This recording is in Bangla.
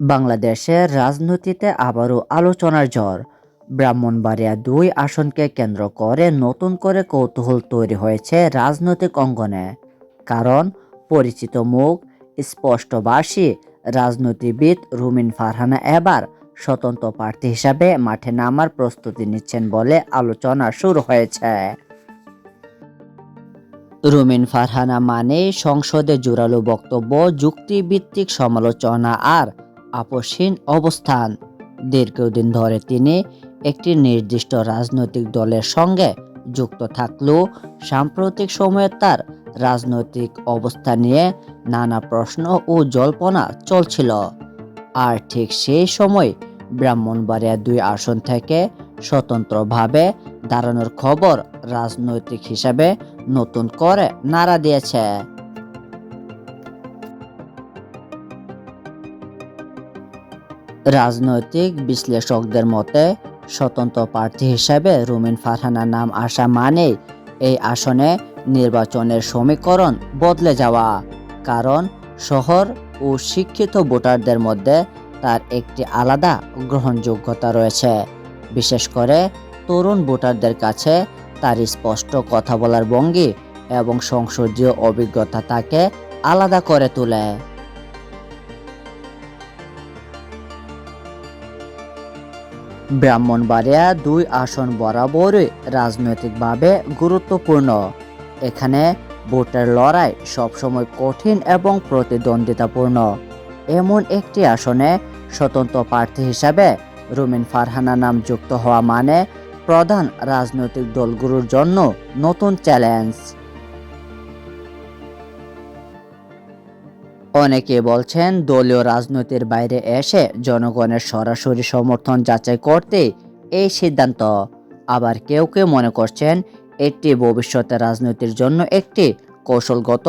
বাংলাদেশের রাজনীতিতে আবারও আলোচনার ঝড়। ব্রাহ্মণবাড়িয়া দুই আসনকে কেন্দ্র করে নতুন করে কৌতূহল তৈরি হয়েছে রাজনৈতিক অঙ্গনে। কারণ, পরিচিত মুখ স্পষ্টবাসী রাজনীতিবিদ রুমিন ফারহানা এবার স্বতন্ত্র প্রার্থী হিসাবে মাঠে নামার প্রস্তুতি নিচ্ছেন বলে আলোচনা শুরু হয়েছে। রুমিন ফারহানা মানে সংসদে জোরালো বক্তব্য, যুক্তিভিত্তিক সমালোচনা আর আপসহীন অবস্থান। দীর্ঘদিন ধরে তিনি একটি নির্দিষ্ট রাজনৈতিক দলের সঙ্গে যুক্ত থাকলেও সাম্প্রতিক সময়ে তার রাজনৈতিক অবস্থা নিয়ে নানা প্রশ্ন ও জল্পনা চলছিল। আর ঠিক সেই সময় ব্রাহ্মণবাড়িয়া দুই আসন থেকে স্বতন্ত্রভাবে দাঁড়ানোর খবর রাজনৈতিক হিসাবে নতুন করে নাড়া দিয়েছে। রাজনৈতিক বিশ্লেষকদের মতে, স্বতন্ত্র প্রার্থী হিসাবে রুমিন ফারহানার নাম আসা মানে এই আসনে নির্বাচনের সমীকরণ বদলে যাওয়া। কারণ শহর ও শিক্ষিত ভোটারদের মধ্যে তার একটি আলাদা গ্রহণযোগ্যতা রয়েছে। বিশেষ করে তরুণ ভোটারদের কাছে তার স্পষ্ট কথা বলার ভঙ্গি এবং সংসদীয় অভিজ্ঞতা তাকে আলাদা করে তোলে। ব্রাহ্মণবাড়িয়া দুই আসন বরাবরই রাজনৈতিকভাবে গুরুত্বপূর্ণ। এখানে ভোটের লড়াই সবসময় কঠিন এবং প্রতিদ্বন্দ্বিতাপূর্ণ। এমন একটি আসনে স্বতন্ত্র প্রার্থী হিসাবে রুমিন ফারহানা নাম যুক্ত হওয়া মানে প্রধান রাজনৈতিক দলগুলোর জন্য নতুন চ্যালেঞ্জ। অনেকে বলছেন দলীয় রাজনীতির বাইরে এসে জনগণের সরাসরি সমর্থন যাচাই করতে এই সিদ্ধান্ত। আবার কেউ কেউ মনে করছেন এটি ভবিষ্যতে রাজনীতির জন্য একটি কৌশলগত